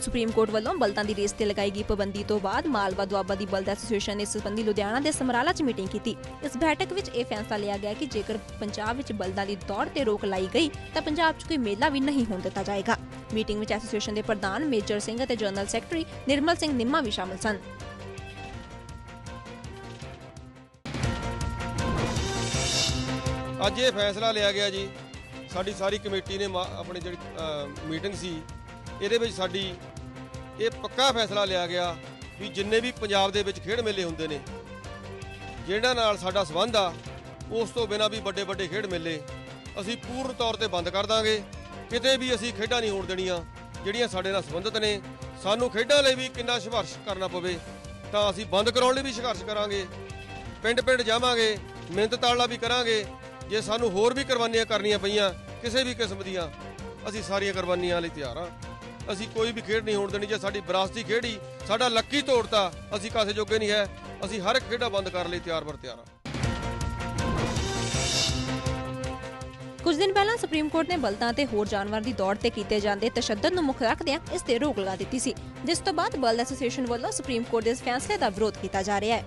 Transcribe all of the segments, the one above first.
Supreme court ਵੱਲੋਂ ਬਲਦਾਂ ਦੀ race ਤੇ ਲਗਾਈ ਗਈ ਪਾਬੰਦੀ ਤੋਂ ਬਾਅਦ ਮਾਲਵਾ ਦੁਆਬਾ ਦੀ ਬਲਦ ਐਸੋਸੀਏਸ਼ਨ ਨੇ ਇਸ ਸੰਬੰਧੀ ਲੁਧਿਆਣਾ ਦੇ ਸਮਰਾਲਾ 'ਚ ਮੀਟਿੰਗ ਕੀਤੀ। ਇਸ ਬੈਠਕ ਵਿੱਚ ਇਹ ਫੈਸਲਾ ਲਿਆ ਗਿਆ ਕਿ ਜੇਕਰ ਪੰਜਾਬ ਵਿੱਚ ਬਲਦਾਂ ਦੀ ਦੌੜ ਤੇ ਰੋਕ ਲਾਈ ਗਈ, ਤਾਂ ਪੰਜਾਬ 'ਚ ਕੋਈ ਮੇਲਾ ਵੀ ਨਹੀਂ ਹੋਣ ਦਿੱਤਾ ਜਾਏਗਾ। ਮੀਟਿੰਗ ਵਿੱਚ ਐਸੋਸੀਏਸ਼ਨ ਦੇ ਪ੍ਰਧਾਨ ਮੇਜਰ ਸਿੰਘ ਅਤੇ ਜਨਰਲ ਸੈਕਟਰੀ ਨਿਰਮਲ ਸਿੰਘ ਨਿੰਮਾ ਵੀ ਸ਼ਾਮਲ ਸਨ। ਅੱਜ ਇਹ ਫੈਸਲਾ ਲਿਆ ਗਿਆ ਜੀ। ਸਾਡੀ ਸਾਰੀ ਕਮੇਟੀ ਨੇ ਮਾ- ਆਪਣੀ ਜਿਹੜੀ ਮੀਟਿੰਗ ਸੀ ਇਹਦੇ ਵਿੱਚ ਸਾਡੀ ਇਹ ਪੱਕਾ ਫੈਸਲਾ ਲਿਆ ਗਿਆ ਵੀ ਜਿੰਨੇ ਵੀ ਪੰਜਾਬ ਦੇ ਵਿੱਚ ਖੇਡ ਮੇਲੇ ਹੁੰਦੇ ਨੇ, ਜਿਹਨਾਂ ਨਾਲ ਸਾਡਾ ਸੰਬੰਧ ਆ, ਉਸ ਤੋਂ ਬਿਨਾਂ ਵੀ ਵੱਡੇ ਵੱਡੇ ਖੇਡ ਮੇਲੇ ਅਸੀਂ ਪੂਰਨ ਤੌਰ ਤੇ ਬੰਦ ਕਰ ਦਾਂਗੇ। ਕਿਤੇ ਵੀ ਅਸੀਂ ਖੇਡਾਂ ਨਹੀਂ ਹੋਣ ਦੇਣੀਆਂ, ਜਿਹੜੀਆਂ ਸਾਡੇ ਨਾਲ ਸੰਬੰਧਿਤ ਨੇ। ਸਾਨੂੰ ਖੇਡਾਂ ਲਈ ਵੀ ਕਿੰਨਾ ਸੰਘਰਸ਼ ਕਰਨਾ ਪਵੇ, ਤਾਂ ਅਸੀਂ ਬੰਦ ਕਰਾਉਣ ਲਈ ਵੀ ਸੰਘਰਸ਼ ਕਰਾਂਗੇ। ਪਿੰਡ ਪਿੰਡ ਜਾਵਾਂਗੇ, ਮਿਹਨਤ ਤਾਲਾ ਵੀ ਕਰਾਂਗੇ। ਜੇ ਸਾਨੂੰ ਹੋਰ ਵੀ ਕੁਰਬਾਨੀਆਂ ਕਰਨੀਆਂ ਪਈਆਂ, ਕਿਸੇ ਵੀ ਕਿਸਮ ਦੀਆਂ, ਅਸੀਂ ਸਾਰੀਆਂ ਕੁਰਬਾਨੀਆਂ ਲਈ ਤਿਆਰ ਹਾਂ। ਅਸੀਂ ਕੋਈ ਵੀ ਖੇਡ ਨਹੀਂ ਹੋਣ ਦੇਣੀ ਜੇ ਸਾਡੀ ਵਿਰਾਸਤੀ ਖੇਡੀ, ਸਾਡਾ ਲੱਕੀ ਤੋੜਤਾ, ਅਸੀਂ ਕਾਸੇ ਜੋਗੇ ਨਹੀਂ ਹੈ। ਅਸੀਂ ਹਰ ਇੱਕ ਖੇਡਾ ਬੰਦ ਕਰਨ ਲਈ ਤਿਆਰ ਬਰ ਤਿਆਰ ਹਾਂ। ਕੁਝ ਦਿਨ ਪਹਿਲਾਂ ਸੁਪਰੀਮ ਕੋਰਟ ਨੇ ਬਲਦਾਂ ਤੇ ਹੋਰ ਜਾਨਵਰਾਂ ਦੀ ਦੌੜ ਤੇ ਕੀਤੇ ਜਾਂਦੇ ਤਸ਼ੱਦਦ ਨੂੰ ਮੁੱਖ ਰੱਖਦਿਆਂ ਇਸ ਤੇ ਰੋਕ ਲਗਾ ਦਿੱਤੀ ਸੀ, ਜਿਸ ਤੋਂ ਬਾਅਦ ਬਲਦ ਐਸੋਸੀਏਸ਼ਨ ਵੱਲੋਂ ਸੁਪਰੀਮ ਕੋਰਟ ਦੇ ਇਸ ਫੈਸਲੇ ਦਾ ਵਿਰੋਧ ਕੀਤਾ ਜਾ ਰਿਹਾ ਹੈ।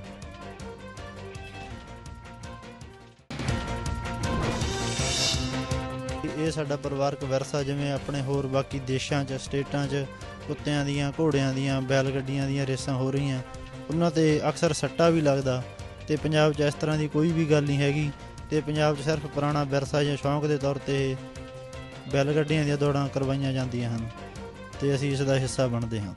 ਇਹ ਸਾਡਾ ਪਰਿਵਾਰਕ ਵਿਰਸਾ ਜਿਵੇਂ ਆਪਣੇ ਹੋਰ ਬਾਕੀ ਦੇਸ਼ਾਂ 'ਚ, ਸਟੇਟਾਂ 'ਚ, ਕੁੱਤਿਆਂ ਦੀਆਂ, ਘੋੜਿਆਂ ਦੀਆਂ, ਬੈਲ ਗੱਡੀਆਂ ਦੀਆਂ ਰੇਸਾਂ ਹੋ ਰਹੀਆਂ। ਉਹਨਾਂ ਤੇ ਅਕਸਰ ਸੱਟਾ ਵੀ ਲੱਗਦਾ ਤੇ ਪੰਜਾਬ 'ਚ ਇਸ ਤਰ੍ਹਾਂ ਦੀ ਕੋਈ ਵੀ ਗੱਲ ਨਹੀਂ ਹੈਗੀ ਤੇ ਪੰਜਾਬ 'ਚ ਸਿਰਫ ਪੁਰਾਣਾ ਵਿਰਸਾ ਜਾਂ ਸ਼ੌਂਕ ਦੇ ਤੌਰ ਤੇ ਬੈਲ ਗੱਡੀਆਂ ਦੀਆਂ ਦੌੜਾਂ ਕਰਵਾਈਆਂ ਜਾਂਦੀਆਂ ਹਨ ਤੇ ਅਸੀਂ ਇਸ ਦਾ ਹਿੱਸਾ ਬਣਦੇ ਹਾਂ।